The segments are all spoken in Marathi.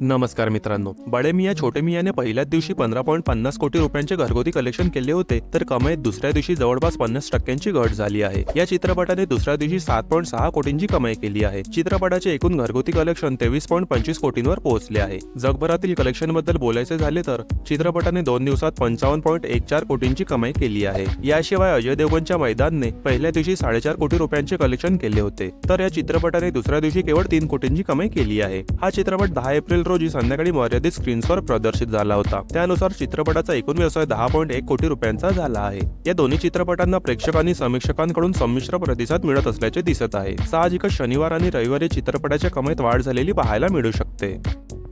नमस्कार मित्रांनो. बडे मिया छोटे मियाने पहिल्याच दिवशी पंधरा पॉईंट पन्नास कोटी रुपयांचे घरगुती कलेक्शन केले होते तर कमाईत दुसऱ्या दिवशी जवळपास पन्नास टक्क्यांची घट झाली आहे. या चित्रपटाने दुसऱ्या दिवशी सात पॉईंट सहा कोटींची कमाई केली आहे. चित्रपटाचे एकूण घरगुती कलेक्शन तेवीस पॉईंट पंचवीस कोटींवर पोहोचले आहे. जगभरातील कलेक्शनबद्दल बोलायचे झाले तर चित्रपटाने दोन दिवसात पंचावन्न पॉईंट एक चार कोटींची कमाई केली आहे. याशिवाय अजय देवगणच्या मैदानने पहिल्या दिवशी साडेचार कोटी रुपयांचे कलेक्शन केले होते तर या चित्रपटाने दुसऱ्या दिवशी केवळ तीन कोटींची कमाई केली आहे. हा चित्रपट दहा एप्रिल रोजी संध्याकाळी मर्यादित स्क्रीन्सवर प्रदर्शित झाला होता. त्यानुसार चित्रपटाचा एकूण व्यवसाय दहा पॉईंट एक कोटी रुपयांचा झाला आहे. या दोन्ही चित्रपटांना प्रेक्षक आणि समीक्षकांकडून संमिश्र प्रतिसाद मिळत असल्याचे दिसत आहे. साहजिकच शनिवार आणि रविवारी चित्रपटाच्या कमाईत वाढ झालेली पाहायला मिळू शकते.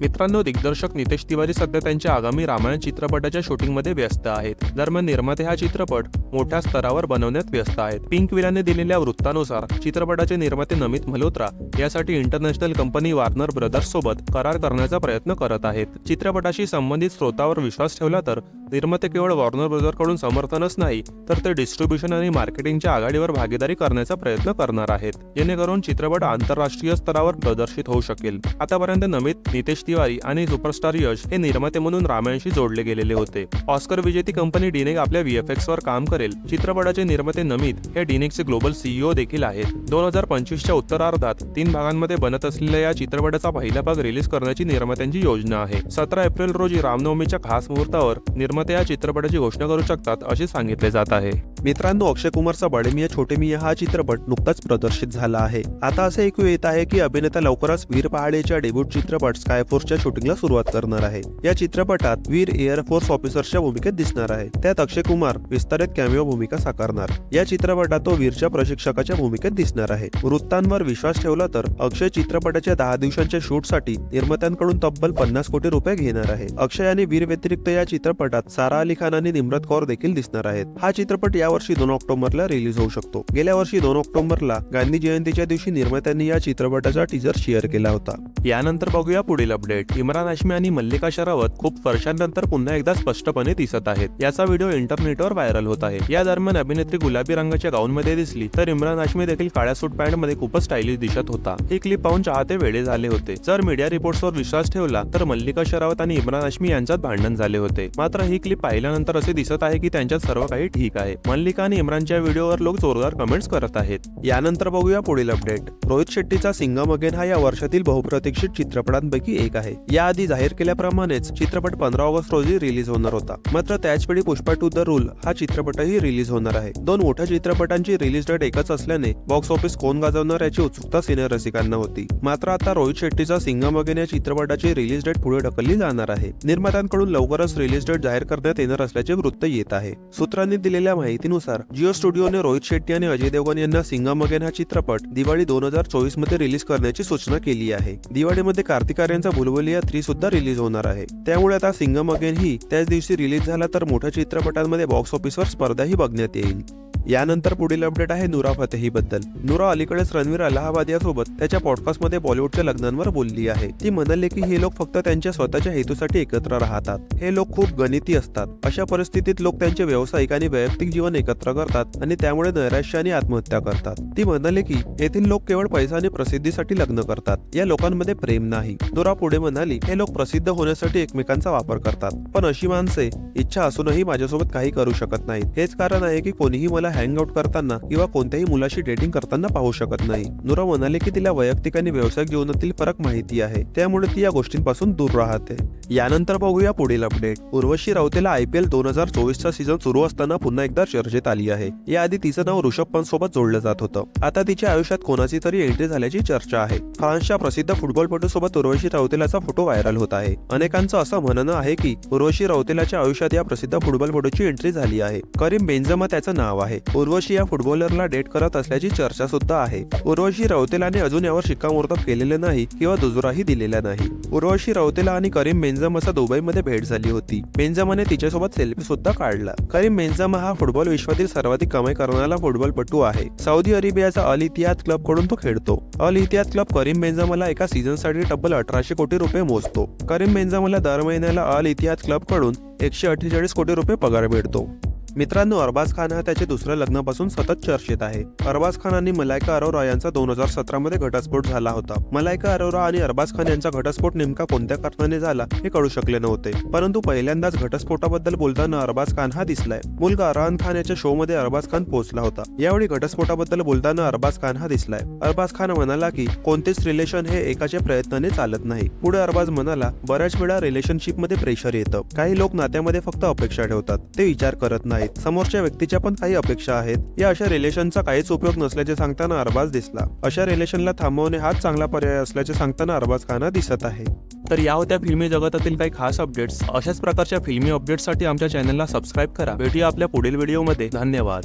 मित्रांनो दिग्दर्शक नितेश तिवारी सध्या त्यांच्या आगामी रामायण चित्रपटाच्या शूटिंगमध्ये व्यस्त आहेत. दरम्यान निर्माते हा चित्रपट मोठ्या स्तरावर बनवण्यात व्यस्त आहेत. पिंक विराने दिलेल्या वृत्तानुसार चित्रपटाचे निर्माते नमित मल्होत्रा यासाठी इंटरनॅशनल कंपनी वार्नर ब्रदर्स सोबत करार करण्याचा प्रयत्न करत आहेत. चित्रपटाशी संबंधित स्रोतावर विश्वास ठेवला तर निर्माते केवळ वॉर्नर ब्रदरकडून समर्थनच नाही तर ते डिस्ट्रीब्युशन आणि मार्केटिंगच्या आघाडीवर भागीदारी करण्याचा प्रयत्न करणार आहेत. जेणेकरून चित्रपट आंतरराष्ट्रीय स्तरावर प्रदर्शित होऊ शकेल. आतापर्यंत नमित नितेश तिवारी आणि सुपरस्टार यश हे निर्माते म्हणून रामायणशी जोडले गेलेले होते. ऑस्कर विजेती कंपनी डिनेक आपल्या VFX वर काम करेल. चित्रपटाचे निर्माते नमित हे डिनेकचे ग्लोबल सीईओ देखील आहेत. दोन हजार पंचवीसच्या उत्तरार्धात तीन भागांमध्ये बनत असलेल्या या चित्रपटाचा पहिला भाग रिलीज करण्याची निर्मात्यांची योजना आहे. सतरा एप्रिल रोजी रामनवमीच्या खास मुहूर्तावर निर्माते या चित्रपटाची घोषणा करू शकतात असे सांगितले जात आहे. मित्रांनो अक्षय कुमारचा बडे मिया छोटे मिया हा चित्रपट नुकताच प्रदर्शित झाला आहे. आता असे ऐकू येत आहे की अभिनेता लवकरच वीर पहाडेच्या डेब्यूट चित्रपट फोर्सच्या शूटिंगला सुरुवात करणार आहे. या चित्रपटात वीर एअरफोर्स ऑफिसरच्या भूमिकेत दिसणार आहे. त्यात अक्षय कुमार विस्तारित कॅमिओ भूमिका साकारणार. या चित्रपटात तो वीरच्या प्रशिक्षकाच्या भूमिकेत दिसणार आहे. वृत्तांवर विश्वास ठेवला तर अक्षय चित्रपटाच्या दहा दिवसांच्या शूटसाठी निर्मात्यांकडून तब्बल पन्नास कोटी रुपये घेणार आहे. अक्षय आणि वीर व्यतिरिक्त या चित्रपटात सारा अली खान आणि निम्रत कौर देखील दिसणार आहेत. हा चित्रपट यावर्षी दोन ऑक्टोबरला रिलीज होऊ शकतो. गेल्या वर्षी दोन ऑक्टोबरला गांधी जयंतीच्या दिवशी निर्मात्यांनी या चित्रपटाचा टीजर शेअर केला होता. यानंतर बघूया पुढील अपडेट इम्रान हाशमी आणि मल्लिका शरावत खूप वर्षांनंतर पुन्हा एकदा स्पष्टपणे दिसत आहेत. याचा व्हिडिओ इंटरनेटवर व्हायरल होत आहे. या दरम्यान अभिनेत्री गुलाबी रंगाच्या गाऊन मध्ये दिसली तर इम्रान हाशमी देखील काळ्या सूट पॅन्टमध्ये खूपच स्टायलिश दिसत होता. ही क्लिप पाहून चाहते वेळे झाले होते. जर मीडिया रिपोर्ट्सवर विश्वास ठेवला तर मल्लिका शरावत आणि इम्रान हाशमी यांच्यात भांडण झाले होते. मात्र ही क्लिप पाहिल्यानंतर असे दिसत आहे की त्यांच्यात सर्व काही ठीक आहे. मल्लिका आणि इम्रानच्या व्हिडिओवर लोक जोरदार कमेंट्स करत आहेत. यानंतर बघूया पुढील अपडेट रोहित शेट्टीचा सिंगम अगेन हा या वर्षातील बहुप्रतीक्षित चित्रपटांपैकी एक आहे. याआधी जाहीर केल्याप्रमाणेच चित्रपट पंधरा ऑगस्ट रोजी रिलीज होणार होता. मात्र त्याचवेळी पुष्पा टू द रूल हा चित्रपटही रिलीज होणार आहे. दोन मोठ्या चित्रपटांची रिलीज डेट एकच असल्याने बॉक्स ऑफिस कोण गाजवणार याची उत्सुकता सिने रसिकांना होती. मात्र आता रोहित शेट्टीचा सिंगम अगेन या चित्रपटाची रिलीज डेट पुढे ढकलली जाणार आहे. निर्मात्यांकडून लवकरच रिलीज डेट जाहीर करण्यात येणार असल्याचे वृत्त येत आहे. सूत्रांनी दिलेल्या माहितीनुसार जिओ स्टुडिओने रोहित शेट्टी आणि अजय देवगन यांना सिंगम अगेन हा चित्रपट दिवाळी दोन हजार चोवीसमध्ये रिलीज करण्याची सूचना केली आहे. दिवाळीमध्ये कार्तिक आर्यांचा बुलबुलिया थ्री सुद्धा रिलीज होणार आहे. त्यामुळे आता सिंगम अगेन ही त्याच दिवशी रिलीज झाला तर मोठ्या चित्रपटांमध्ये बॉक्स ऑफिसवर स्पर्धाही बघण्यात येईल. यानंतर पुढील अपडेट आहे नुरा फतेही बद्दल. नुरा अलीकडेच रणवीर अलाहाबाद यासोबत त्याच्या पॉडकास्टमध्ये बॉलिवूडच्या लग्नांवर बोलली आहे. ती म्हणाली की हे लोक फक्त त्यांच्या स्वतःच्या हेतूसाठी एकत्र राहतात. हे लोक खूप गणिती असतात. अशा परिस्थितीत लोक त्यांचे व्यावसायिक आणि वैयक्तिक जीवन एकत्र करतात आणि त्यामुळे नैराश्य आणि आत्महत्या करतात. ती म्हणाले की येथील लोक केवळ पैसा आणि प्रसिद्धीसाठी लग्न करतात. या लोकांमध्ये प्रेम नाही. नुरा पुढे म्हणाली हे लोक प्रसिद्ध होण्यासाठी एकमेकांचा वापर करतात. पण अशी माणसे इच्छा असूनही माझ्यासोबत काही करू शकत नाहीत. हेच कारण आहे की कोणीही मला हँग आउट करताना किंवा कोणत्याही मुलाशी डेटिंग करताना पाहू शकत नाही. नुरा म्हणाले की तिला वैयक्तिक आणि व्यावसायिक जीवनातील फरक माहिती आहे. त्यामुळे ती या गोष्टींपासून दूर राहते. यानंतर बघूया पुढील अपडेट उर्वशी राऊतेला आयपीएल दोन हजार चोवीसचा सीझन सुरू असताना पुन्हा एकदा चर्चेत आली आहे. याआधी तिचं नाव ऋषभ पंत सोबत जोडलं जात होतं. आता तिच्या आयुष्यात कोणाची तरी एंट्री झाल्याची चर्चा आहे. फ्रान्सच्या प्रसिद्ध फुटबॉलपटू सोबत उर्वशी राऊतेलाचा फोटो व्हायरल होत आहे. अनेकांचं असं म्हणणं आहे की उर्वशी राऊतेलाच्या आयुष्यात या प्रसिद्ध फुटबॉलपटूची एंट्री झाली आहे. करीम बेंजमा त्याचं नाव आहे. उर्वशी या फुटबॉलरला डेट करत असल्याची चर्चा सुद्धा आहे. उर्वशी रौतेलाने अजून यावर शिक्कामोर्तब केलेले नाही किंवा दुजोराही दिलेला नाही. उर्वशी रौतेला आणि करीम बेंझमाचा दुबईमध्ये भेट झाली होती. बेंजमाने तिच्यासोबत सेल्फी सुद्धा काढला. करीम बेंझमा हा फुटबॉल विश्वातील सर्वाधिक कमाई करणारा फुटबॉलपटू आहे. सौदी अरेबियाचा अल इतिहाद क्लबकडून तो खेळतो. अल इतिहाद क्लब करीम बेंझमाला एका सीझनसाठी तब्बल अठराशे कोटी रुपये मोजतो. करीम बेंझमाला दर महिन्याला अल इतिहाद क्लबकडून एकशे अठ्ठेचाळीस कोटी रुपये पगार मिळतो. मित्रांनो अरबाज खान हा त्याच्या दुसऱ्या लग्नापासून सतत चर्चेत आहे. अरबाज खान आणि मलायका अरोरा यांचा दोन हजार सतरा मध्ये घटस्फोट झाला होता. मलायका अरोरा आणि अरबाज खान यांचा घटस्फोट नेमका कोणत्या कारणाने झाला हे कळू शकले नव्हते. परंतु पहिल्यांदाच घटस्फोटाबद्दल बोलताना अरबाज खान हा दिसलाय. मुलगा अरहान खान याच्या शो मध्ये अरबाज खान पोहोचला होता. यावेळी घटस्फोटाबद्दल बोलताना अरबाज खान हा दिसलाय. अरबाज खान म्हणाला की कोणतेच रिलेशन हे एकाच्या प्रयत्नाने चालत नाही. पुढे अरबाज म्हणाला बऱ्याच वेळा रिलेशनशिपमध्ये प्रेशर येतं. काही लोक नात्यामध्ये फक्त अपेक्षा ठेवतात. ते विचार करत नाही आहेत. समोरच्या व्यक्तीच्या पण काही अपेक्षा आहेत. या अशा रिलेशनचा काहीच उपयोग नसल्याचे सांगताना अरबाज दिसला. अशा रिलेशनला थांबवणे हाच चांगला पर्याय असल्याचे सांगताना अरबाज खाना दिसत आहे. तर या होत्या फिल्मी जगतातील काही खास अपडेट्स अशाच प्रकारच्या फिल्मी अपडेट्ससाठी आमच्या चॅनलला सबस्क्राईब करा. भेटूया आपल्या पुढील व्हिडिओमध्ये धन्यवाद.